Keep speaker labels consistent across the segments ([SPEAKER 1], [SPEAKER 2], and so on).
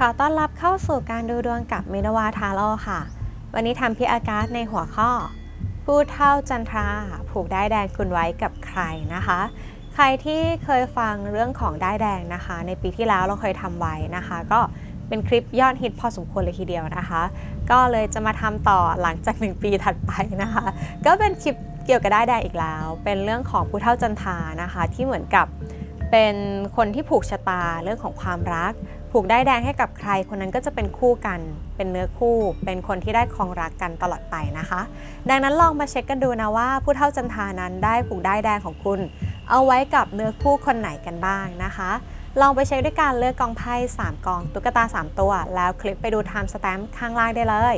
[SPEAKER 1] ขอต้อนรับเข้าสู่การดูดวงกับมินวาทาโร่ค่ะ วันนี้ทำพิอากาศในหัวข้อผู้เท่าจันทรา ผูกได้แดงคุณไว้กับใครนะคะ ใครที่เคยฟังเรื่องของได้แดงนะคะ ในปีที่แล้วเราเคยทำไว้นะคะ ก็เป็นคลิปยอดฮิตพอสมควรเลยทีเดียวนะคะ ก็เลยจะมาทำต่อหลังจาก 1 ปีถัดไปนะคะ ก็เป็นคลิปเกี่ยวกับได้แดงอีกแล้ว เป็นเรื่องของผู้เท่าจันทรานะคะ ที่เหมือนกับเป็นคนที่ผูกชะตาเรื่องของความรัก ผูกได้แดงให้กับใคร คนนั้นก็จะเป็นคู่กัน เป็นเนื้อคู่ เป็นคนที่ได้ครองรักกันตลอดไปนะคะ ดังนั้นลองมาเช็คกันดูนะว่า ผู้เท่าจันทานั้นได้ผูกได้แดงของคุณ เอาไว้กับเนื้อคู่คนไหนกันบ้างนะคะลองไปเช็คด้วยการเลือกกองไพ่ 3 กอง ตุ๊กตา 3 ตัว แล้วคลิกไปดู time stamp ข้างล่างได้เลย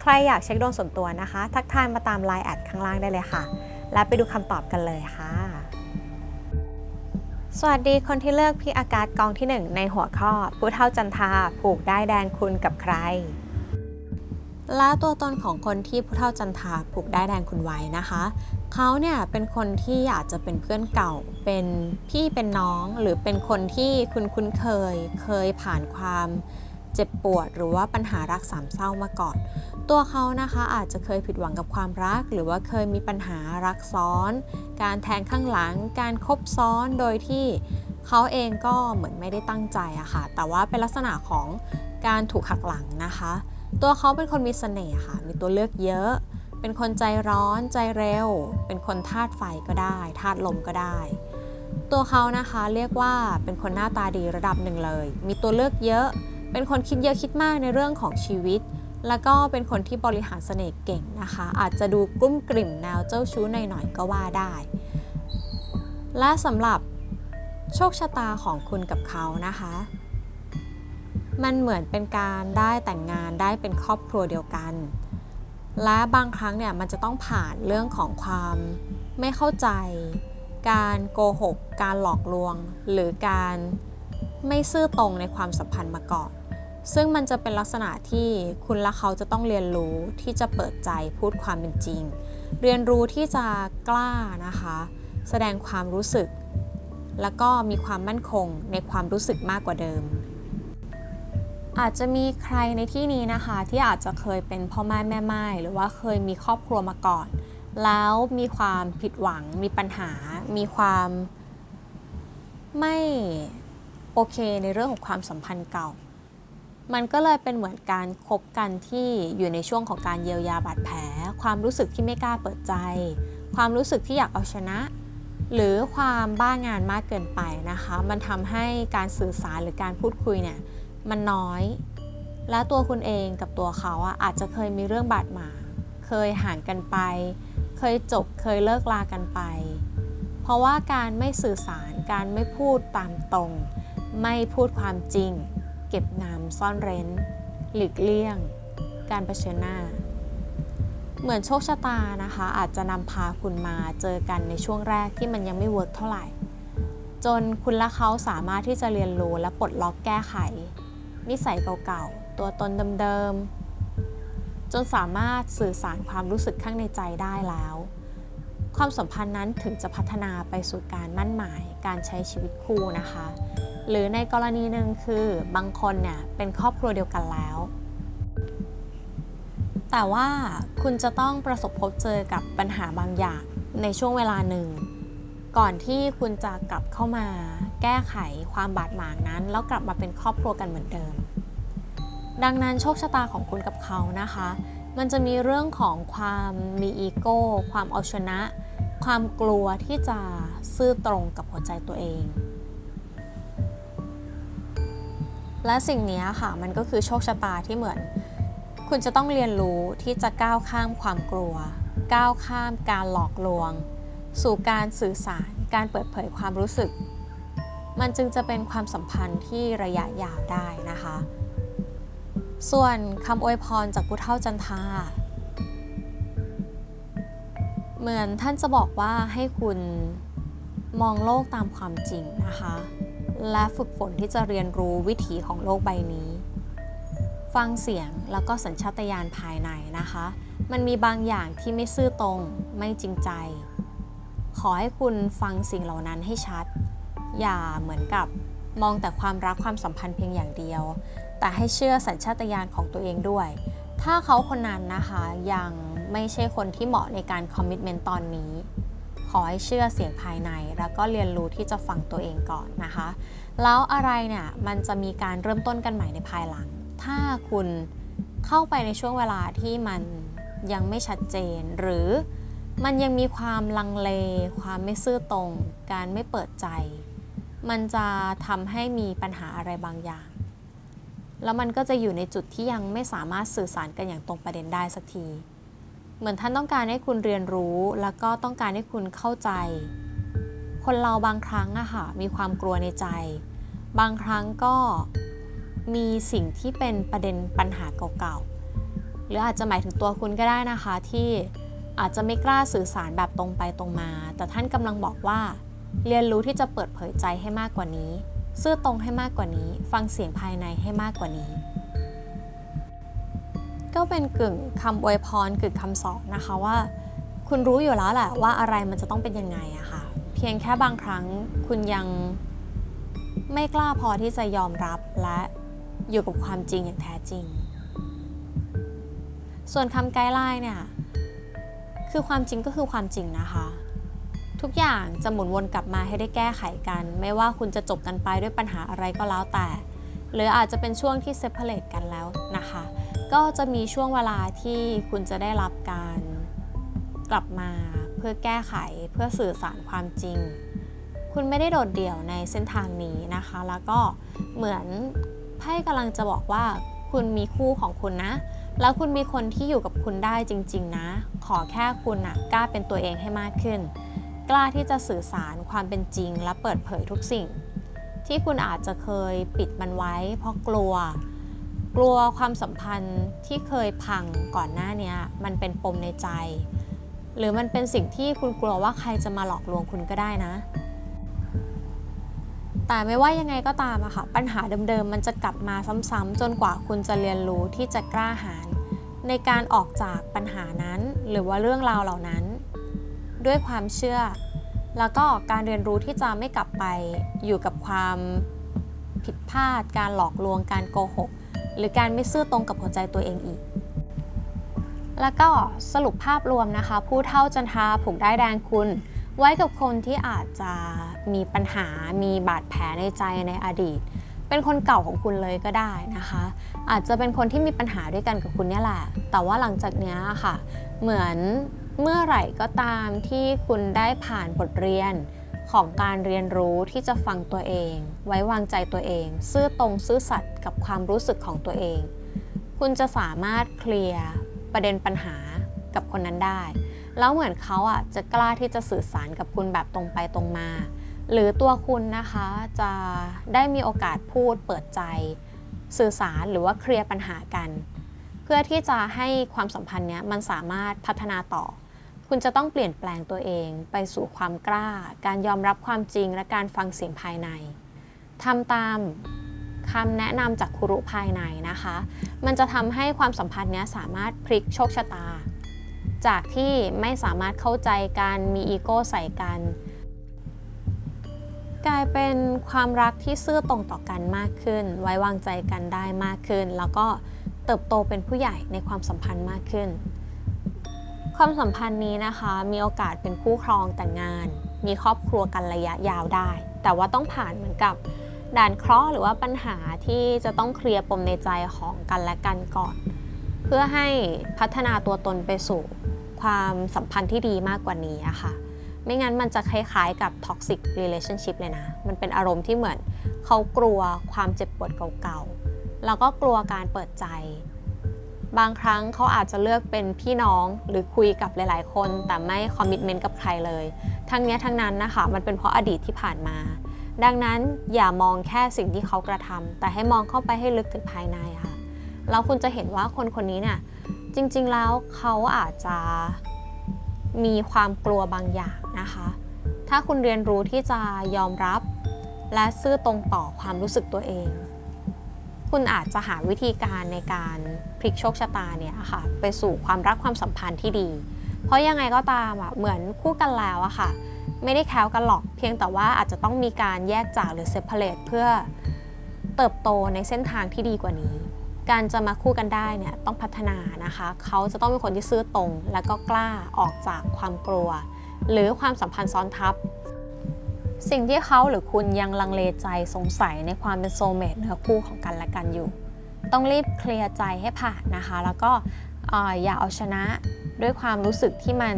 [SPEAKER 1] ใครอยากเช็คดวงส่วนตัวนะคะ ทักทายมาตาม Line แอดข้างล่างได้เลยค่ะ และไปดูคำตอบกันเลยค่ะ สวัสดีคนที่เลือกพี่อากาศกองที่ 1 ในหัวข้อ ผู้เท่าจันทาผูกได้แดงคุณกับใคร และตัวตนของคนที่ผู้เท่าจันทาผูกได้แดงคุณไว้นะคะ เขาเนี่ยเป็นคนที่อาจจะเป็นเพื่อนเก่า เป็นพี่เป็นน้อง หรือเป็นคนที่คุณคุ้นเคย เคยผ่านความ เจ็บปวด หรือว่าปัญหารักสามเศร้ามาก่อน ตัวเขานะคะอาจจะเคยผิดหวังกับความรัก หรือว่าเคยมีปัญหารักซ้อน การแทงข้างหลัง การคบซ้อนโดยที่เขาเองก็เหมือนไม่ได้ตั้งใจอะค่ะ แต่ว่าเป็นลักษณะของการถูกหักหลังนะคะ ตัวเขาเป็นคนมีเสน่ห์ค่ะ มีตัวเลือกเยอะ เป็นคนใจร้อนใจเร็ว เป็นคนธาตุไฟก็ได้ธาตุลมก็ได้ตัวเขานะคะเรียกว่าเป็นคนหน้าตาดีระดับหนึ่งเลย มีตัวเลือกเยอะ เป็นคนคิดเยอะคิดมากในเรื่องของชีวิต แล้วก็เป็นคนที่บริหารเสน่ห์เก่งนะคะ อาจจะดูกลุ้มกลิ่มแนวเจ้าชู้หน่อยๆก็ว่าได้ และสำหรับโชคชะตาของคุณกับเขานะคะ มันเหมือนเป็นการได้แต่งงานได้เป็นครอบครัวเดียวกัน และบางครั้งเนี่ยมันจะต้องผ่านเรื่องของความไม่เข้าใจ การโกหก การหลอกลวง หรือการไม่ซื่อตรงในความสัมพันธ์มาก่อน ซึ่งมันจะเป็นลักษณะที่คุณและเขาจะต้องเรียนรู้ที่จะเปิดใจพูดความเป็นจริง เรียนรู้ที่จะกล้านะคะ แสดงความรู้สึก แล้วก็มีความมั่นคงในความรู้สึกมากกว่าเดิม อาจจะมีใครในที่นี้นะคะ ที่อาจจะเคยเป็นพ่อแม่แม่ไม้หรือว่าเคยมีครอบครัวมาก่อน แล้วมีความผิดหวัง มีปัญหา มีความไม่โอเคในเรื่องของความสัมพันธ์เก่า มันก็เลยเป็นเหมือนการคบกันที่อยู่ในช่วงของการเยียวยาบาดแผล ความรู้สึกที่ไม่กล้าเปิดใจ ความรู้สึกที่อยากเอาชนะ หรือความบ้างานมากเกินไปนะคะ มันทำให้การสื่อสารหรือการพูดคุยเนี่ยมันน้อย และตัวคุณเองกับตัวเขาอะอาจจะเคยมีเรื่องบาดหมางเคยห่างกันไป เคยจบเคยเลิกลากันไป เพราะว่าการไม่สื่อสารการไม่พูดตามตรง ไม่พูดความจริง เก็บงำซ่อนเร้น หลีกเลี่ยง การเผชิญหน้า เหมือนโชคชะตานะคะ อาจจะนำพาคุณมาเจอกันในช่วงแรกที่มันยังไม่เวิร์กเท่าไหร่ จนคุณและเขาสามารถที่จะเรียนรู้และปลดล็อกแก้ไข นิสัยเก่าๆ ตัวตนเดิมๆ จนสามารถสื่อสารความรู้สึกข้างในใจได้แล้ว ความสัมพันธ์นั้นถึงจะพัฒนาไปสู่การมั่นหมายการใช้ชีวิตคู่นะคะ หรือในกรณีหนึ่งคือบางคนเนี่ยเป็นครอบครัวเดียวกันแล้ว แต่ว่าคุณจะต้องประสบพบเจอกับปัญหาบางอย่างในช่วงเวลาหนึ่ง ก่อนที่คุณจะกลับเข้ามา แก้ไขความบาดหมางนั้น แล้วกลับมาเป็นครอบครัวกันเหมือนเดิม ดังนั้นโชคชะตาของคุณกับเขานะคะ มันจะมีเรื่องของความมีอีโก้ความเอาชนะ ความกลัวที่จะซื่อตรงกับหัวใจตัวเอง และสิ่งนี้ค่ะมันก็คือโชคชะตาที่เหมือน คุณจะต้องเรียนรู้ที่จะก้าวข้ามความกลัว ก้าวข้ามการหลอกลวง สู่การสื่อสารการเปิดเผยความรู้สึก มันจึงจะเป็นความสัมพันธ์ที่ระยะยาวได้นะคะ ส่วนคำอวยพรจากผู้เฒ่าจันทาเหมือนท่านจะบอกว่าให้คุณมองโลกตามความจริงนะคะ และฝึกฝนที่จะเรียนรู้วิถีของโลกใบนี้ ฟังเสียงแล้วก็สัญชาตญาณภายในนะคะ มันมีบางอย่างที่ไม่ซื่อตรง ไม่จริงใจ ขอให้คุณฟังสิ่งเหล่านั้นให้ชัด อย่าเหมือนกับมองแต่ความรักความสัมพันธ์เพียงอย่างเดียว แต่ให้เชื่อสัญชาตญาณของตัวเองด้วย ถ้าเขาคนนั้นนะคะยังไม่ใช่คนที่เหมาะในการคอมมิชเมนต์ตอนนี้ ขอให้เชื่อเสียงภายใน แล้วก็เรียนรู้ที่จะฟังตัวเองก่อนนะคะ แล้วอะไรเนี่ยมันจะมีการเริ่มต้นกันใหม่ในภายหลัง ถ้าคุณเข้าไปในช่วงเวลาที่มันยังไม่ชัดเจน หรือมันยังมีความลังเล ความไม่ซื่อตรง การไม่เปิดใจ มันจะทำให้มีปัญหาอะไรบางอย่าง แล้วมันก็จะอยู่ในจุดที่ยังไม่สามารถสื่อสารกันอย่างตรงประเด็นได้สักที เหมือนท่านต้องการให้คุณเรียนรู้ แล้วก็ต้องการให้คุณเข้าใจ คนเราบางครั้งอะค่ะมีความกลัวในใจ บางครั้งก็มีสิ่งที่เป็นประเด็นปัญหาเก่าๆ หรืออาจจะหมายถึงตัวคุณก็ได้นะคะที่อาจจะไม่กล้าสื่อสารแบบตรงไปตรงมา แต่ท่านกำลังบอกว่า เรียนรู้ที่จะเปิดเผยใจให้มากกว่านี้ ซื่อตรงให้มากกว่านี้ ฟังเสียงภายในให้มากกว่านี้ ก็เป็นกึ่งคำอวยพรกึ่งคำสอนนะคะว่า คุณรู้อยู่แล้วแหละว่าอะไรมันจะต้องเป็นยังไงอะค่ะ เพียงแค่บางครั้งคุณยังไม่กล้าพอที่จะยอมรับและอยู่กับความจริงอย่างแท้จริง ส่วนคำไกด์ไลน์เนี่ยคือความจริงก็คือความจริงนะคะ ทุกอย่างจะหมุนวนกลับมาให้ได้แก้ไขกัน ไม่ว่าคุณจะจบกันไปด้วยปัญหาอะไรก็แล้วแต่ หรืออาจจะเป็นช่วงที่เซ p a r a t e กันแล้วนะคะ ก็จะมีช่วงเวลาที่คุณจะได้รับการกลับมาเพื่อแก้ไขเพื่อสื่อสารความจริง คุณไม่ได้โดดเดี่ยวในเส้นทางนี้นะคะ แล้วก็เหมือนไพ่กำลังจะบอกว่า คุณมีคู่ของคุณนะ แล้วคุณมีคนที่อยู่กับคุณได้จริง ๆ นะ ขอแค่คุณนะกล้าเป็นตัวเองให้มากขึ้น กล้าที่จะสื่อสารความเป็นจริง และเปิดเผยทุกสิ่ง ที่คุณอาจจะเคยปิดมันไว้ เพราะกลัว กลัวความสัมพันธ์ที่เคยพังก่อนหน้านี้มันเป็นปมในใจ หรือมันเป็นสิ่งที่คุณกลัวว่าใครจะมาหลอกลวงคุณก็ได้นะ แต่ไม่ว่ายังไงก็ตามอะค่ะปัญหาเดิมๆ มันจะกลับมาซ้ำๆจนกว่าคุณจะเรียนรู้ที่จะกล้าหาญในการออกจากปัญหานั้นหรือว่าเรื่องราวเหล่านั้น ด้วยความเชื่อ แล้วก็การเรียนรู้ที่จะไม่กลับไปอยู่กับความผิดพลาด การหลอกลวงการโกหก หรือการไม่ซื่อตรงกับหัวใจตัวเองอีก แล้วก็สรุปภาพรวมนะคะ ผู้เท่าจันทาผูกได้แดงคุณ ไว้กับคนที่อาจจะมีปัญหามีบาดแผลในใจในอดีต เป็นคนเก่าของคุณเลยก็ได้นะคะ อาจจะเป็นคนที่มีปัญหาด้วยกันกับคุณเนี่ยแหละ แต่ว่าหลังจากนี้ค่ะ เหมือนเมื่อไหร่ก็ตามที่คุณได้ผ่านบทเรียน ของการเรียนรู้ที่จะฟังตัวเอง ไว้วางใจตัวเอง ซื่อตรงซื่อสัตย์กับความรู้สึกของตัวเอง คุณจะสามารถเคลียร์ประเด็นปัญหากับคนนั้นได้ แล้วเหมือนเขาอะจะกล้าที่จะสื่อสารกับคุณแบบตรงไปตรงมา หรือตัวคุณนะคะจะได้มีโอกาสพูดเปิดใจ สื่อสารหรือว่าเคลียร์ปัญหากัน เพื่อที่จะให้ความสัมพันธ์เนี้ยมันสามารถพัฒนาต่อ คุณจะต้องเปลี่ยนแปลงตัวเองไปสู่ความกล้า การยอมรับความจริงและการฟังเสียงภายในทำตามคำแนะนำจากครูรุภายในนะคะ มันจะทำให้ความสัมพันธ์เนี้ยสามารถพลิกโชคชะตา จากที่ไม่สามารถเข้าใจกันมีอีโก้ใส่กัน กลายเป็นความรักที่ซื่อตรงต่อกันมากขึ้น ไว้วางใจกันได้มากขึ้น แล้วก็เติบโตเป็นผู้ใหญ่ในความสัมพันธ์มากขึ้น ความสัมพันธ์นี้นะคะมีโอกาสเป็นคู่ครองแต่งงาน มีครอบครัวกันระยะยาวได้ แต่ว่าต้องผ่านเหมือนกับด่านเคราะห์หรือว่าปัญหาที่จะต้องเคลียร์ปมในใจของกันและกันก่อน เพื่อให้พัฒนาตัวตนไปสู่ความสัมพันธ์ที่ดีมากกว่านี้อะค่ะ ไม่งั้นมันจะคล้ายๆกับ toxic relationship เลยนะ มันเป็นอารมณ์ที่เหมือนเขากลัวความเจ็บปวดเก่าๆ แล้วก็กลัวการเปิดใจ บางครั้งเขาอาจจะเลือกเป็นพี่น้องหรือคุยกับหลาย ๆ คน แต่ไม่คอมมิ t เมนต์กับใครเลย ทั้งนี้ทั้งนั้นนะคะมันเป็นเพราะอดีตที่ผ่านมา ดังนั้นอย่ามองแค่สิ่งที่เขากระทำแต่ให้มองเข้าไปให้ลึกถึงภายในค่ะแล้วคุณจะเห็นว่าคนคนนี้เนี่ยจริง ๆ แล้วเขาอาจจะมีความกลัวบางอย่างนะคะ ถ้าคุณเรียนรู้ที่จะยอมรับ และซื่อตรงต่อความรู้สึกตัวเอง คุณอาจจะหาวิธีการในการพลิกโชคชะตาเนี่ยค่ะไปสู่ความรักความสัมพันธ์ที่ดี เพราะยังไงก็ตามอะเหมือนคู่กันแล้วอะค่ะไม่ได้แคล้วกันหรอกเพียงแต่ว่าอาจจะต้องมีการแยกจากหรือเซ p a r a t e เพื่อเติบโตในเส้นทางที่ดีกว่านี้ การจะมาคู่กันได้เนี่ยต้องพัฒนานะคะ เขาจะต้องเป็นคนที่ซื่อตรง แล้วก็กล้าออกจากความกลัว หรือความสัมพันธ์ซ้อนทับ สิ่งที่เขาหรือคุณยังลังเลใจสงสัยในความเป็นโซเมตเนื้อคู่ของกันและกันอยู่ ต้องรีบเคลียร์ใจให้ผ่านนะคะ แล้วก็เอ่ออย่าเอาชนะด้วยความรู้สึกที่มัน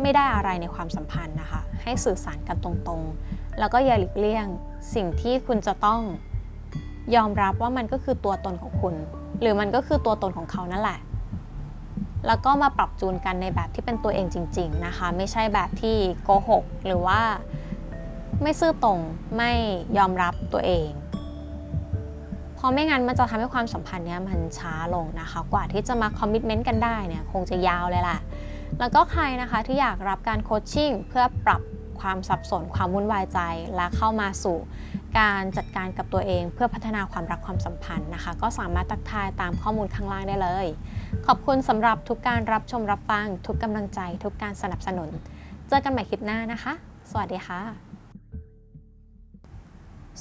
[SPEAKER 1] ไม่ได้อะไรในความสัมพันธ์นะคะ ให้สื่อสารกันตรงๆ แล้วก็อย่าหลีกเลี่ยงสิ่งที่คุณจะต้องยอมรับว่ามันก็คือตัวตนของคุณ หรือมันก็คือตัวตนของเขานั่นแหละ แล้วก็มาปรับจูนกันในแบบที่เป็นตัวเองจริง ๆนะคะ ไม่ใช่แบบที่โกหกหรือว่า ไม่ซื่อตรงไม่ยอมรับตัวเองเพราะไม่งั้นมันจะทำให้ความสัมพันธ์เนี้ยมันช้าลงนะคะ กว่าที่จะมาคอมมิชเมนต์กันได้เนี่ยคงจะยาวเลยแหละแล้วก็ใครนะคะที่อยากรับการโคชชิ่งเพื่อปรับความสับสนความวุ่นวายใจ และเข้ามาสู่การจัดการกับตัวเอง เพื่อพัฒนาความรักความสัมพันธ์นะคะ ก็สามารถตักทายตามข้อมูลข้างล่างได้เลย ขอบคุณสำหรับทุกการรับชมรับฟัง ทุกกำลังใจ ทุกการสนับสนุน เจอกันใหม่คลิปหน้านะคะ สวัสดีค่ะ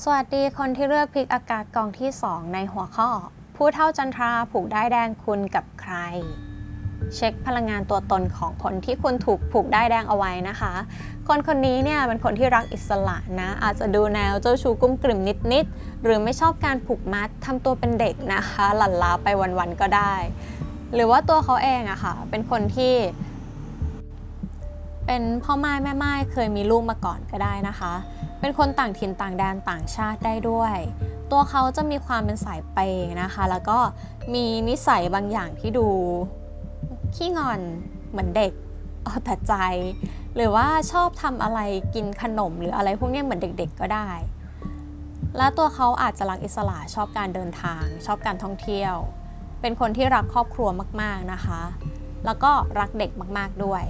[SPEAKER 1] สวัสดีคนที่เลือกพลิกอากาศกองที่ 2 ในหัวข้อ ผู้เท่าจันทราผูกได้แดงคุณกับใคร เช็คพลังงานตัวตนของคนที่คุณถูกผูกได้แดงเอาไว้นะคะ คนคนนี้เนี่ยเป็นคนที่รักอิสระนะ อาจจะดูแนวเจ้าชู้กุ้มกลิ่มนิดๆหรือไม่ชอบการผูกมัดทำตัวเป็นเด็กนะคะ หลั่นล้าไปวันๆก็ได้ หรือว่าตัวเขาเองอะค่ะเป็นคนที่เป็นพ่อไม้แม่ไม้เคยมีลูกมาก่อนก็ได้นะคะ เป็นคนต่างถิ่นต่างแดนต่างชาติได้ด้วย ตัวเขาจะมีความเป็นสายเปย์นะคะ แล้วก็มีนิสัยบางอย่างที่ดูขี้งอนเหมือนเด็กเอาแต่ใจ หรือว่าชอบทำอะไรกินขนมหรืออะไรพวกนี้เหมือนเด็กๆก็ได้ และตัวเขาอาจจะรักอิสระชอบการเดินทาง ชอบการท่องเที่ยว เป็นคนที่รักครอบครัวมากๆนะคะ แล้วก็รักเด็กมากๆด้วย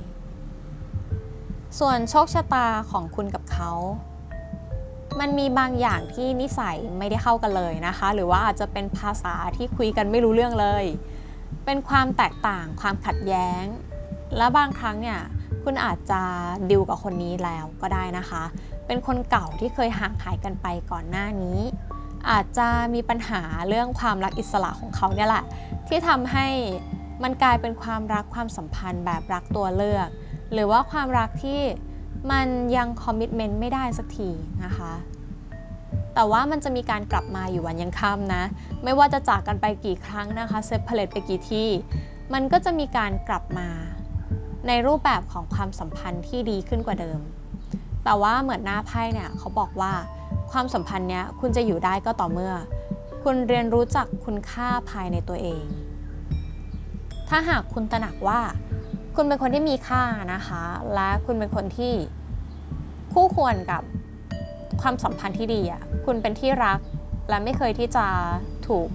[SPEAKER 1] ส่วนโชคชะตาของคุณกับเขา มันมีบางอย่างที่นิสัยไม่ได้เข้ากันเลยนะคะ หรือว่าอาจจะเป็นภาษาที่คุยกันไม่รู้เรื่องเลย เป็นความแตกต่างความขัดแย้ง และบางครั้งเนี่ยคุณอาจจะดิวกับคนนี้แล้วก็ได้นะคะ เป็นคนเก่าที่เคยห่างหายกันไปก่อนหน้านี้ อาจจะมีปัญหาเรื่องความรักอิสระของเขาเนี่ยแหละ ที่ทำให้มันกลายเป็นความรักความสัมพันธ์แบบรักตัวเลือก หรือว่าความรักที่ มันยังคอมมิชเมนต์ไม่ได้สักทีนะคะ แต่ว่ามันจะมีการกลับมาอยู่วันยังค่ำนะ ไม่ว่าจะจากกันไปกี่ครั้งนะคะเซปเพลตไปกี่ที่ มันก็จะมีการกลับมาในรูปแบบของความสัมพันธ์ที่ดีขึ้นกว่าเดิม แต่ว่าเหมือนหน้าไพ่เนี่ยเขาบอกว่าความสัมพันธ์เนี้ยคุณจะอยู่ได้ก็ต่อเมื่อ คุณเรียนรู้จักคุณค่าภายในตัวเอง ถ้าหากคุณตระหนักว่า คุณเป็นคนที่มีค่านะคะ และคุณเป็นคนที่คู่ควรกับความสัมพันธ์ที่ดีอะคุณเป็นที่รักและไม่เคยที่จะถูก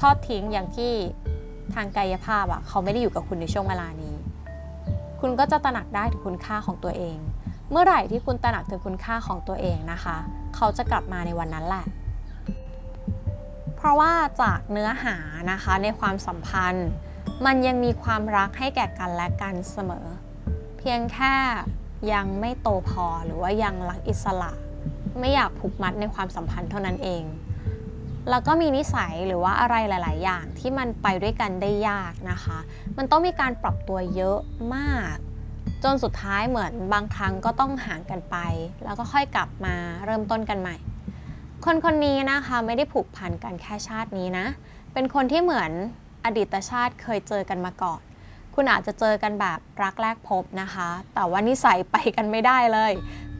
[SPEAKER 1] ทอดทิ้งอย่างที่ทางกายภาพอะเขาไม่ได้อยู่กับคุณในช่วงเวลานี้ คุณก็จะตระหนักได้ถึงคุณค่าของตัวเอง เมื่อไหร่ที่คุณตระหนักถึงคุณค่าของตัวเองนะคะ เขาจะกลับมาในวันนั้นแหละ เพราะว่าจากเนื้อหานะคะในความสัมพันธ์ มันยังมีความรักให้แก่กันและกันเสมอ เพียงแค่ยังไม่โตพอหรือว่ายังรักอิสระ ไม่อยากผูกมัดในความสัมพันธ์เท่านั้นเอง แล้วก็มีนิสัยหรือว่าอะไรหลาย ๆ อย่างที่มันไปด้วยกันได้ยากนะคะ มันต้องมีการปรับตัวเยอะมาก จนสุดท้ายเหมือนบางครั้งก็ต้องห่างกันไป แล้วก็ค่อยกลับมาเริ่มต้นกันใหม่ คนคนนี้นะคะไม่ได้ผูกพันกันแค่ชาตินี้นะ เป็นคนที่เหมือน อดีตชาติเคยเจอกันมาก่อน คุณอาจจะเจอกันแบบรักแรกพบนะคะ แต่ว่านิสัยไปกันไม่ได้เลย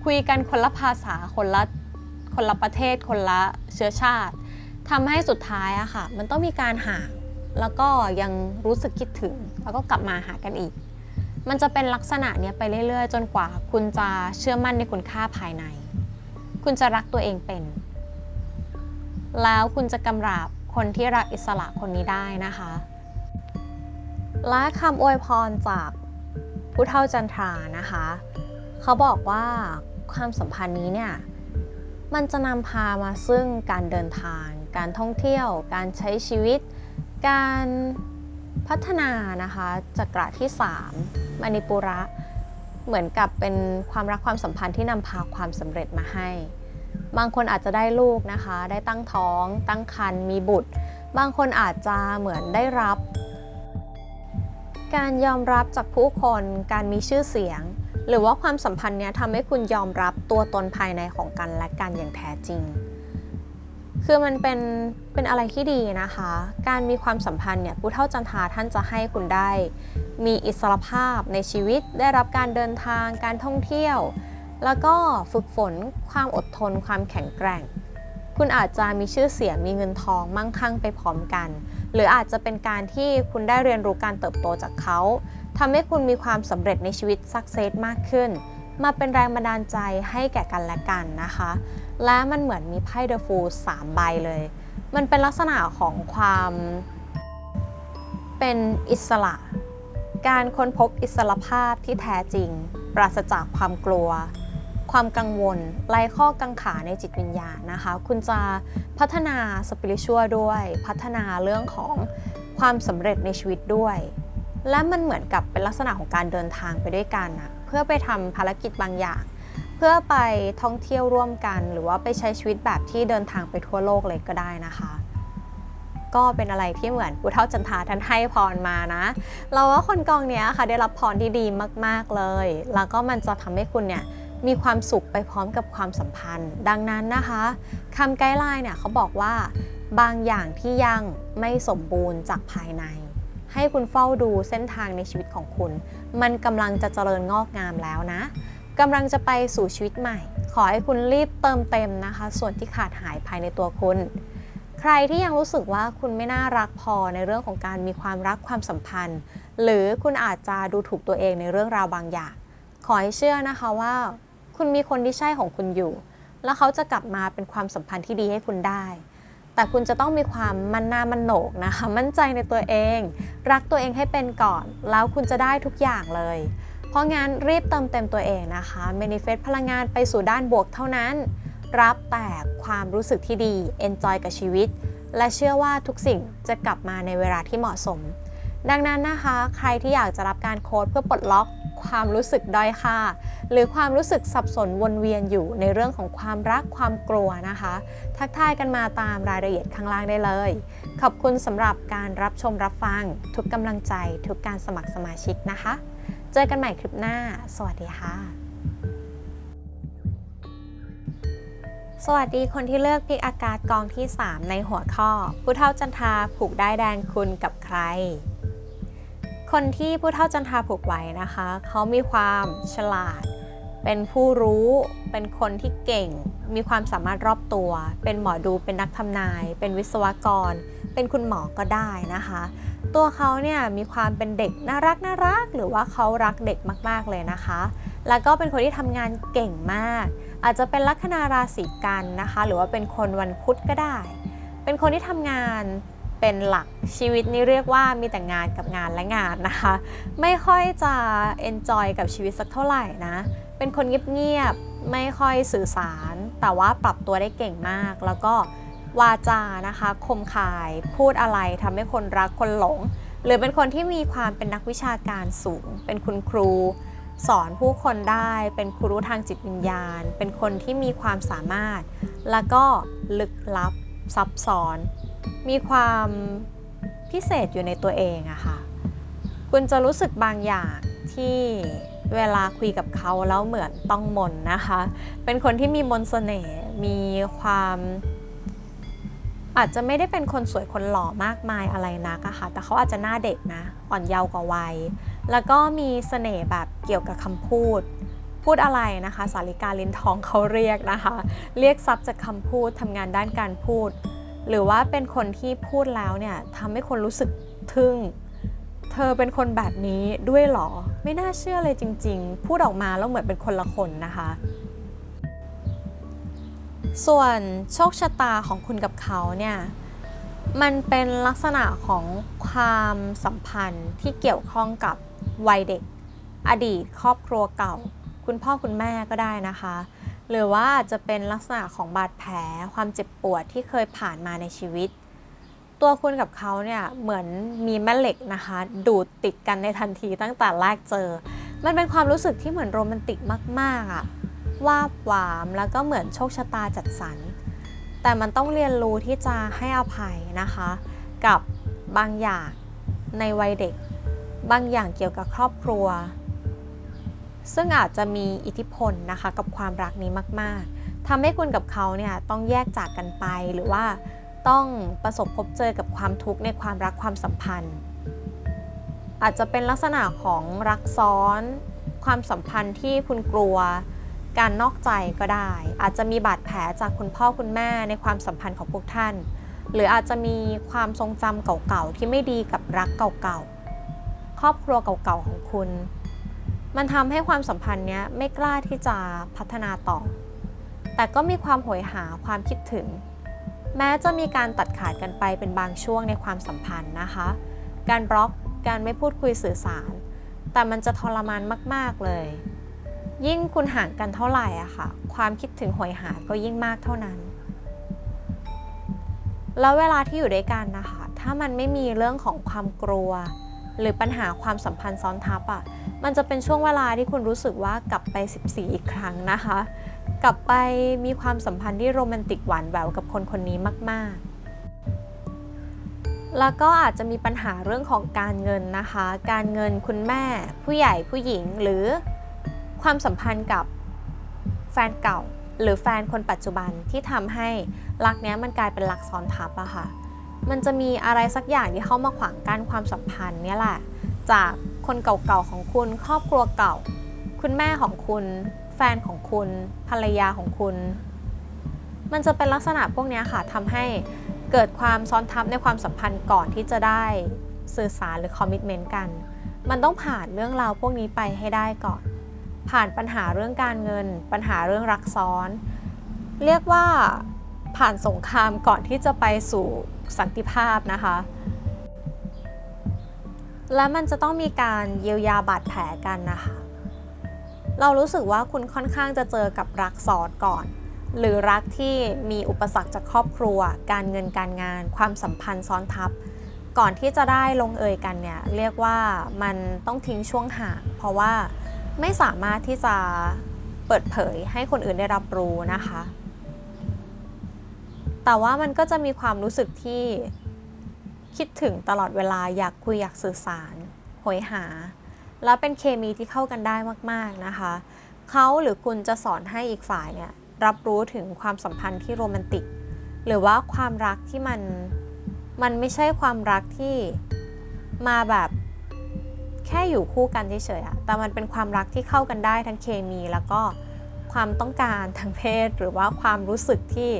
[SPEAKER 1] คุยกันคนละภาษาคนละคนละประเทศคนละเชื้อชาติทำให้สุดท้ายอะค่ะ มันต้องมีการห่างแล้วก็ยังรู้สึกคิดถึง แล้วก็กลับมาหากันอีก มันจะเป็นลักษณะเนี้ยไปเรื่อยๆ จนกว่า คุณจะเชื่อมั่นในคุณค่าภายใน คุณจะรักตัวเองเป็น แล้วคุณจะกำราบ คนที่รักอิสระคนนี้ได้นะคะ และคำอวยพรจากผู้เท่าจันทรานะคะ เขาบอกว่าความสัมพันธ์นี้เนี่ยมันจะนำพามาซึ่งการเดินทาง การท่องเที่ยว การใช้ชีวิต การพัฒนานะคะจักระที่ 3มณิปุระ เหมือนกับเป็นความรักความสัมพันธ์ที่นำพาความสำเร็จมาให้ บางคนอาจจะได้ลูกนะคะ ได้ตั้งท้อง ตั้งครรภ์มีบุตร บางคนอาจจะเหมือนได้รับ การยอมรับจากผู้คนการมีชื่อเสียง หรือว่าความสัมพันธ์เนี้ยทำให้คุณยอมรับตัวตนภายในของกันและกันอย่างแท้จริง คือมันเป็นเป็นอะไรที่ดีนะคะ การมีความสัมพันธ์เนี่ยผู้เท่าจันทาท่านจะให้คุณได้ มีอิสรภาพในชีวิตได้รับการเดินทาง การท่องเที่ยว แล้วก็ฝึกฝนความอดทนความแข็งแกร่ง คุณอาจจะมีชื่อเสียงมีเงินทองมั่งคั่งไปพร้อมกัน หรืออาจจะเป็นการที่คุณได้เรียนรู้การเติบโตจากเขาทำให้คุณมีความสำเร็จในชีวิตสักเซสมากขึ้น มาเป็นแรงบันดาลใจให้แก่กันและกันนะคะ และมันเหมือนมีไพ่เดอะฟูลสามใบเลย มันเป็นลักษณะของความเป็นอิสระ การค้นพบอิสระภาพที่แท้จริง ปราศจากความกลัว ความกังวลไร้ข้อกังขาในจิตวิญญาณนะคะ คุณจะพัฒนาสปิริชัวด้วย พัฒนาเรื่องของความสำเร็จในชีวิตด้วย และมันเหมือนกับเป็นลักษณะของการเดินทางไปด้วยกันนะเพื่อไปทำภารกิจบางอย่าง เพื่อไปท่องเที่ยวร่วมกัน หรือว่าไปใช้ชีวิตแบบที่เดินทางไปทั่วโลกเลยก็ได้นะคะก็เป็นอะไรที่เหมือนผู้เท่าจันทาท่านให้พรมานะ เราว่าคนกองเนี้ยค่ะได้รับพรที่ดีมาก ๆเลย แล้วก็มันจะทำให้คุณเนี่ย มีความสุขไปพร้อมกับความสัมพันธ์ ดังนั้นนะคะคำไกด์ไลน์เนี่ยเขาบอกว่า บางอย่างที่ยังไม่สมบูรณ์จากภายใน ให้คุณเฝ้าดูเส้นทางในชีวิตของคุณ มันกำลังจะเจริญงอกงามแล้วนะกำลังจะไปสู่ชีวิตใหม่ ขอให้คุณรีบเติมเต็มนะคะ ส่วนที่ขาดหายภายในตัวคุณ ใครที่ยังรู้สึกว่าคุณไม่น่ารักพอในเรื่องของการมีความรักความสัมพันธ์ หรือคุณอาจจะดูถูกตัวเองในเรื่องราวบางอย่าง ขอให้เชื่อนะคะว่า คุณมีคนที่ใช่ของคุณอยู่ แล้วเขาจะกลับมาเป็นความสัมพันธ์ที่ดีให้คุณได้ แต่คุณจะต้องมีความมั่นหน้ามั่นโหนกนะคะ มั่นใจในตัวเอง รักตัวเองให้เป็นก่อน แล้วคุณจะได้ทุกอย่างเลย เพราะงั้นรีบเติมเต็มตัวเองนะคะ m a n i f e s t พลังงานไปสู่ด้านบวกเท่านั้น รับแต่ความรู้สึกที่ดี enjoy กับชีวิต และเชื่อว่าทุกสิ่งจะกลับมาในเวลาที่เหมาะสม ดังนั้นนะคะ ใครที่อยากจะรับการโค้ดเพื่อปลดล็อก ความรู้สึกด้อยค่า หรือความรู้สึกสับสนวนเวียนอยู่ในเรื่องของความรักความกลัวนะคะ ทักทายกันมาตามรายละเอียดข้างล่างได้เลย ขอบคุณสำหรับการรับชมรับฟัง ทุกกำลังใจ ทุกการสมัครสมาชิกนะคะ เจอกันใหม่คลิปหน้า สวัสดีค่ะ สวัสดีคนที่เลือกพิกอากาศกองที่ 3 ในหัวข้อ ผู้เท่าจันทาผูกได้แดนคุณกับใคร คนที่ผู้เท่าจันทาผูกไว้นะคะ เขามีความฉลาด เป็นผู้รู้ เป็นคนที่เก่ง มีความสามารถรอบตัว เป็นหมอดู เป็นนักทำนาย เป็นวิศวกร เป็นคุณหมอก็ได้นะคะ ตัวเขาเนี่ยมีความเป็นเด็กน่ารักน่ารัก หรือว่าเขารักเด็กมากๆเลยนะคะ แล้วก็เป็นคนที่ทำงานเก่งมาก อาจจะเป็นลัคนาราศีกันนะคะ หรือว่าเป็นคนวันพุธก็ได้ เป็นคนที่ทำงาน เป็นหลักชีวิตนี่เรียกว่ามีแต่งานกับงานและงานนะคะ ไม่ค่อยจะ enjoy กับชีวิตสักเท่าไหร่นะ เป็นคนเงียบๆไม่ค่อยสื่อสาร แต่ว่าปรับตัวได้เก่งมาก แล้วก็วาจานะคะคมคายพูดอะไรทำให้คนรักคนหลง หรือเป็นคนที่มีความเป็นนักวิชาการสูง เป็นคุณครู สอนผู้คนได้เป็นครูรู้ทางจิตวิญญาณ เป็นคนที่มีความสามารถ แล้วก็ลึกลับซับซ้อน มีความพิเศษอยู่ในตัวเองอะค่ะ คุณจะรู้สึกบางอย่างที่เวลาคุยกับเขาแล้วเหมือนต้องมนนะคะ เป็นคนที่มีมนต์เสน่ห์ มีความ อาจจะไม่ได้เป็นคนสวยคนหล่อมากมายอะไรนักอะค่ะ แต่เขาอาจจะหน้าเด็กนะ อ่อนเยาว์กว่าวัย แล้วก็มีเสน่ห์แบบเกี่ยวกับคำพูด พูดอะไรนะคะ สาริกาลินทองเขาเรียกนะคะ เรียกซับจากคำพูดทำงานด้านการพูด หรือว่าเป็นคนที่พูดแล้วเนี่ยทำให้คนรู้สึกทึ่ง เธอเป็นคนแบบนี้ด้วยหรอ ไม่น่าเชื่อเลยจริง ๆ พูดออกมาแล้วเหมือนเป็นคนละคนนะคะ ส่วนโชคชะตาของคุณกับเขาเนี่ยมันเป็นลักษณะของความสัมพันธ์ที่เกี่ยวข้องกับวัยเด็ก อดีตครอบครัวเก่า คุณพ่อคุณแม่ก็ได้นะคะ หรือว่าจะเป็นลักษณะของบาดแผลความเจ็บปวดที่เคยผ่านมาในชีวิต ตัวคุณกับเขาเนี่ยเหมือนมีแม่เหล็กนะคะ ดูดติดกันในทันทีตั้งแต่แรกเจอ มันเป็นความรู้สึกที่เหมือนโรแมนติกมากๆอะ่ะวาบหวามแล้วก็เหมือนโชคชะตาจัดสรรแต่มันต้องเรียนรู้ที่จะให้อภัยนะคะ กับบางอย่างในวัยเด็ก บางอย่างเกี่ยวกับครอบครัว ซึ่งอาจจะมีอิทธิพลนะคะกับความรักนี้มาก ๆ ทำให้คุณกับเขาเนี่ยต้องแยกจากกันไปหรือว่าต้องประสบพบเจอกับความทุกข์ในความรักความสัมพันธ์ อาจจะเป็นลักษณะของรักซ้อน ความสัมพันธ์ที่คุณกลัว การนอกใจก็ได้ อาจจะมีบาดแผลจากคุณพ่อคุณแม่ในความสัมพันธ์ของพวกท่าน หรืออาจจะมีความทรงจำเก่าๆที่ไม่ดีกับรักเก่าๆครอบครัวเก่าๆของคุณ มันทำให้ความสัมพันธ์เนี้ยไม่กล้าที่จะพัฒนาต่อ แต่ก็มีความโหยหาความคิดถึง แม้จะมีการตัดขาดกันไปเป็นบางช่วงในความสัมพันธ์นะคะ การบล็อกการไม่พูดคุยสื่อสาร แต่มันจะทรมานมาก ๆ เลย ยิ่งคุณห่างกันเท่าไหร่อะค่ะ ความคิดถึงหอยหาก็ยิ่งมากเท่านั้น แล้วเวลาที่อยู่ด้วยกันนะคะ ถ้ามันไม่มีเรื่องของความกลัว หรือปัญหาความสัมพันธ์ซ้อนทับอะมันจะเป็นช่วงเวลาที่คุณรู้สึกว่ากลับไป 14 อีกครั้งนะคะ กลับไปมีความสัมพันธ์ที่โรแมนติกหวานแหววกับคนคนนี้มาก ๆแล้วก็อาจจะมีปัญหาเรื่องของการเงินนะคะ การเงินคุณแม่ ผู้ใหญ่ผู้หญิงหรือความสัมพันธ์กับแฟนเก่า หรือแฟนคนปัจจุบันที่ทำให้รักเนี้ยมันกลายเป็นรักซ้อนทับอะค่ะ มันจะมีอะไรสักอย่างที่เข้ามาขวางกั้นความสัมพันธ์เนี่ยแหละ จากคนเก่าๆของคุณ ครอบครัวเก่า คุณแม่ของคุณ แฟนของคุณ ภรรยาของคุณ มันจะเป็นลักษณะพวกนี้ค่ะทำให้เกิดความซ้อนทับในความสัมพันธ์ก่อนที่จะได้สื่อสารหรือคอมมิชเมนต์กัน มันต้องผ่านเรื่องราวพวกนี้ไปให้ได้ก่อน ผ่านปัญหาเรื่องการเงิน ปัญหาเรื่องรักซ้อน เรียกว่าผ่านสงครามก่อนที่จะไปสู่ สันติภาพนะคะ และมันจะต้องมีการเยียวยาบาดแผลกันนะคะ เรารู้สึกว่าคุณค่อนข้างจะเจอกับรักซ้อนก่อน หรือรักที่มีอุปสรรคจากครอบครัว การเงินการงาน ความสัมพันธ์ซ้อนทับ ก่อนที่จะได้ลงเอยกันเนี่ยเรียกว่ามันต้องทิ้งช่วงห่างเพราะว่าไม่สามารถที่จะเปิดเผยให้คนอื่นได้รับรู้นะคะ แต่ว่ามันก็จะมีความรู้สึกที่คิดถึงตลอดเวลาอยากคุยอยากสื่อสารโหยหา แล้วเป็นเคมีที่เข้ากันได้มากๆนะคะ เขาหรือคุณจะสอนให้อีกฝ่ายเนี่ยรับรู้ถึงความสัมพันธ์ที่โรแมนติก หรือว่าความรักที่มันมันไม่ใช่ความรักที่มาแบบแค่อยู่คู่กันเฉยๆอะแต่มันเป็นความรักที่เข้ากันได้ทั้งเคมี แล้วก็ความต้องการทางเพศหรือว่าความรู้สึกที่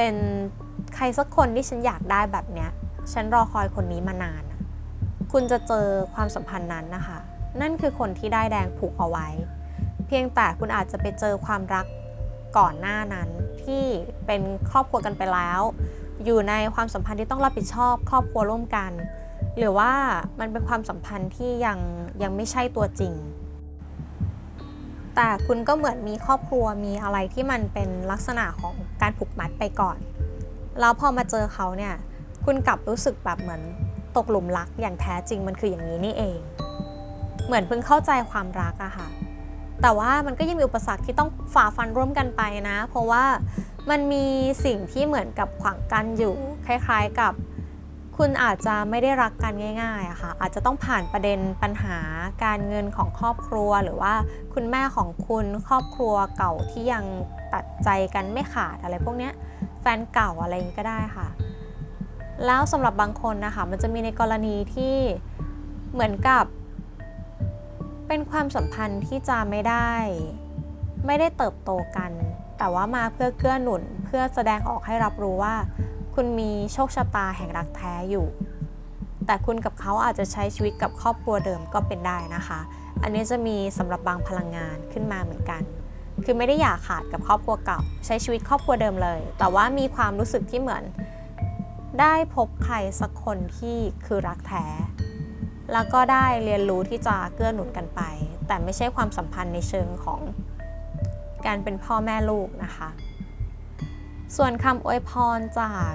[SPEAKER 1] เป็นใครสักคนที่ฉันอยากได้แบบเนี้ย ฉันรอคอยคนนี้มานาน คุณจะเจอความสัมพันธ์นั้นนะคะ นั่นคือคนที่ได้แดงผูกเอาไว้ เพียงแต่คุณอาจจะไปเจอความรักก่อนหน้านั้นที่เป็นครอบครัวกันไปแล้ว อยู่ในความสัมพันธ์ที่ต้องรับผิดชอบ ครอบครัวร่วมกัน หรือว่ามันเป็นความสัมพันธ์ที่ยังยังไม่ใช่ตัวจริง แต่คุณก็เหมือนมีครอบครัวมีอะไรที่มันเป็นลักษณะของ การผูกมัดไปก่อน แล้วพอมาเจอเขาเนี่ย คุณกลับรู้สึกแบบเหมือนตกหลุมรักอย่างแท้จริงมันคืออย่างนี้นี่เอง เหมือนเพิ่งเข้าใจความรักอะค่ะ แต่ว่ามันก็ยังมีอุปสรรคที่ต้องฝ่าฟันร่วมกันไปนะ เพราะว่ามันมีสิ่งที่เหมือนกับขวางกันอยู่ คล้าย ๆ กับ คุณอาจจะไม่ได้รักกันง่ายๆอะค่ะอาจจะต้องผ่านประเด็นปัญหาการเงินของครอบครัว หรือว่าคุณแม่ของคุณครอบครัวเก่าที่ยังตัดใจกันไม่ขาดอะไรพวกเนี้ยแฟนเก่าอะไรอย่างนี้ก็ได้ค่ะ แล้วสำหรับบางคนนะคะมันจะมีในกรณีที่เหมือนกับ เป็นความสัมพันธ์ที่จะไม่ได้ ไม่ได้เติบโตกัน แต่ว่ามาเพื่อเกื้อหนุนเพื่อแสดงออกให้รับรู้ว่า คุณมีโชคชะตาแห่งรักแท้อยู่ แต่คุณกับเขาอาจจะใช้ชีวิตกับครอบครัวเดิมก็เป็นได้นะคะ อันนี้จะมีสำหรับบางพลังงานขึ้นมาเหมือนกัน คือไม่ได้อยากขาดกับครอบครัวเก่า ใช้ชีวิตครอบครัวเดิมเลย แต่ว่ามีความรู้สึกที่เหมือน ได้พบใครสักคนที่คือรักแท้ แล้วก็ได้เรียนรู้ที่จะเกื้อหนุนกันไป แต่ไม่ใช่ความสัมพันธ์ในเชิงของการเป็นพ่อแม่ลูกนะคะ ส่วนคำอวยพรจาก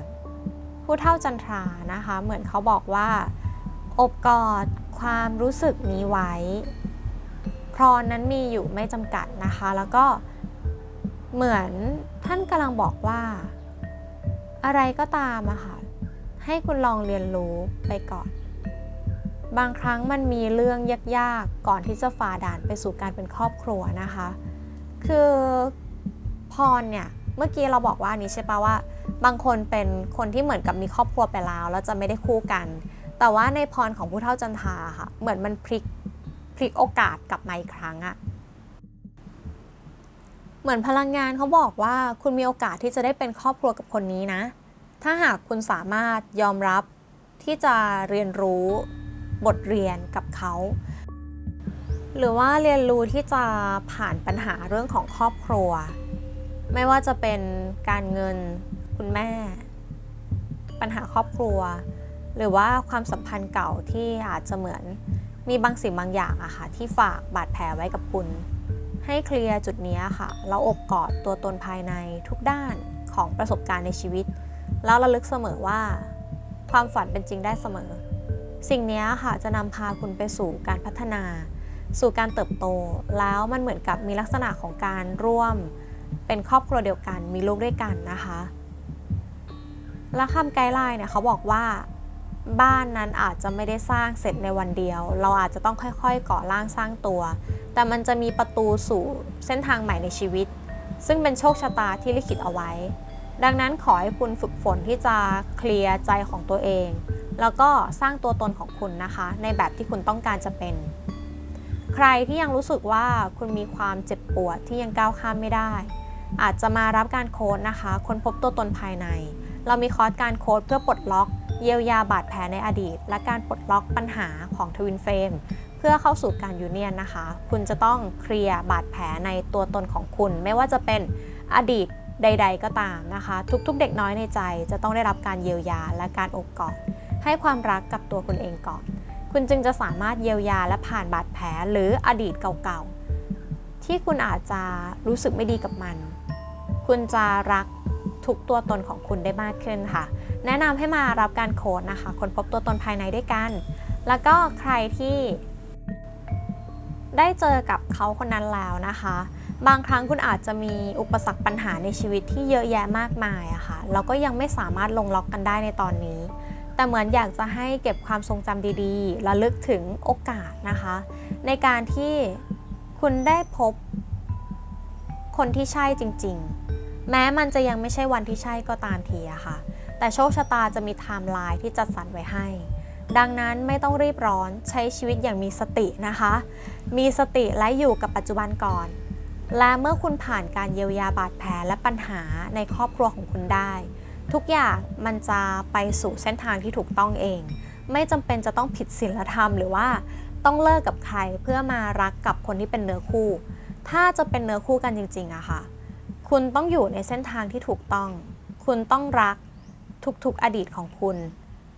[SPEAKER 1] ผู้เท่าจันทรานะคะ เหมือนเขาบอกว่า อบกอดความรู้สึกนี้ไว้ พรนั้นมีอยู่ไม่จำกัดนะคะ แล้วก็เหมือนท่านกำลังบอกว่า อะไรก็ตามอะค่ะ ให้คุณลองเรียนรู้ไปก่อน บางครั้งมันมีเรื่องยากๆ ก่อนที่จะฝ่าด่านไปสู่การเป็นครอบครัวนะคะ คือพรเนี่ย เมื่อกี้เราบอกว่านี้ใช่ปะว่า บางคนเป็นคนที่เหมือนกับมีครอบครัวไปแล้วแล้วจะไม่ได้คู่กัน แต่ว่าในพรของผู้เท่าจันทาค่ะ เหมือนมันพลิกพลิกโอกาสกลับมาอีกครั้งอะเหมือนพลังงานเขาบอกว่าคุณมีโอกาสที่จะได้เป็นครอบครัวกับคนนี้นะ ถ้าหากคุณสามารถยอมรับที่จะเรียนรู้บทเรียนกับเขา หรือว่าเรียนรู้ที่จะผ่านปัญหาเรื่องของครอบครัว ไม่ว่าจะเป็นการเงินคุณแม่ ปัญหาครอบครัว หรือว่าความสัมพันธ์เก่าที่อาจจะเหมือนมีบางสิ่งบางอย่างอะค่ะที่ฝากบาดแผลไว้กับคุณ ให้เคลียร์จุดนี้ค่ะแล้วอบกอดตัวตนภายในทุกด้านของประสบการณ์ในชีวิต แล้วระลึกเสมอว่า ความฝันเป็นจริงได้เสมอ สิ่งนี้ค่ะจะนำพาคุณไปสู่การพัฒนา สู่การเติบโต แล้วมันเหมือนกับมีลักษณะของการร่วม เป็นครอบครัวเดียวกันมีลูกด้วยกันนะคะและคำไกด์ไลน์เนี่ยเขาบอกว่าบ้านนั้นอาจจะไม่ได้สร้างเสร็จในวันเดียว เราอาจจะต้องค่อยๆก่อร่างสร้างตัว แต่มันจะมีประตูสู่เส้นทางใหม่ในชีวิต ซึ่งเป็นโชคชะตาที่ลิขิตเอาไว้ ดังนั้นขอให้คุณฝึกฝนที่จะเคลียร์ใจของตัวเอง แล้วก็สร้างตัวตนของคุณนะคะ ในแบบที่คุณต้องการจะเป็น ใครที่ยังรู้สึกว่าคุณมีความเจ็บปวดที่ยังก้าวข้ามไม่ได้ อาจจะมารับการโค้ดนะคะ ค้นพบตัวตนภายใน เรามีคอร์สการโค้ดเพื่อปลดล็อก เยียวยาบาดแผลในอดีต และการปลดล็อกปัญหาของทวินเฟรมเพื่อเข้าสู่การยูเนียนนะคะ คุณจะต้องเคลียร์บาดแผลในตัวตนของคุณ ไม่ว่าจะเป็นอดีตใด ๆ ก็ตามนะคะ ทุกๆ เด็กน้อยในใจจะต้องได้รับการเยียวยาและการอบกอดให้ความรักกับตัวคุณเองก่อน คุณจึงจะสามารถเยียวยาและผ่านบาดแผลหรืออดีตเก่าๆ ที่คุณอาจจะรู้สึกไม่ดีกับมัน คุณจะรักทุกตัวตนของคุณได้มากขึ้นค่ะ แนะนำให้มารับการโค้ดนะคะค้นพบตัวตนภายในด้วยกัน แล้วก็ใครที่ได้เจอกับเขาคนนั้นแล้วนะคะ บางครั้งคุณอาจจะมีอุปสรรคปัญหาในชีวิตที่เยอะแยะมากมายอะค่ะแล้วก็ยังไม่สามารถลงล็อกกันได้ในตอนนี้ แต่เหมือนอยากจะให้เก็บความทรงจำดีๆระลึกถึงโอกาสนะคะ ในการที่ คุณได้พบ คนที่ใช่จริง ๆ แม้มันจะยังไม่ใช่วันที่ใช่ก็ตามทีอะค่ะ แต่โชคชะตาจะมีไทม์ไลน์ที่จัดสรรไว้ให้ ดังนั้นไม่ต้องรีบร้อนใช้ชีวิตอย่างมีสตินะคะ มีสติและอยู่กับปัจจุบันก่อน และเมื่อคุณผ่านการเยียวยาบาดแผลและปัญหาในครอบครัวของคุณได้ ทุกอย่างมันจะไปสู่เส้นทางที่ถูกต้องเอง ไม่จำเป็นจะต้องผิดศีลธรรมหรือว่า ต้องเลิกกับใครเพื่อมารักกับคนที่เป็นเนื้อคู่ ถ้าจะเป็นเนื้อคู่กันจริงๆอะค่ะ คุณต้องอยู่ในเส้นทางที่ถูกต้อง คุณต้องรักทุกๆอดีตของคุณ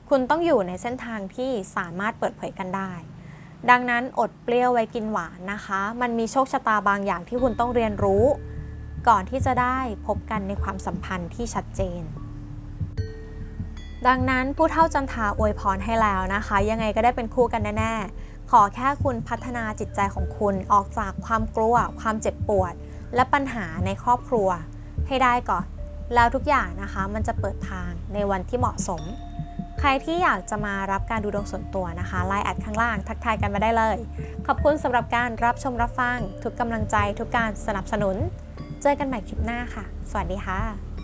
[SPEAKER 1] คุณต้องอยู่ในเส้นทางที่สามารถเปิดเผยกันได้ ดังนั้นอดเปรี้ยวไว้กินหวานนะคะ มันมีโชคชะตาบางอย่างที่คุณต้องเรียนรู้ ก่อนที่จะได้พบกันในความสัมพันธ์ที่ชัดเจนดังนั้นผู้เท่าจันทาอวยพรให้แล้วนะคะ ยังไงก็ได้เป็นคู่กันแน่ๆ ขอแค่คุณพัฒนาจิตใจของคุณออกจากความกลัว ความเจ็บปวด และปัญหาในครอบครัว ให้ได้ก่อน แล้วทุกอย่างนะคะ มันจะเปิดทางในวันที่เหมาะสม ใครที่อยากจะมารับการดูดวงส่วนตัวนะคะไลน์แอดข้างล่าง ทักทายกันมาได้เลย ขอบคุณสำหรับการรับชมรับฟัง ทุกกำลังใจ ทุกการสนับสนุน เจอกันใหม่คลิปหน้าค่ะ สวัสดีค่ะ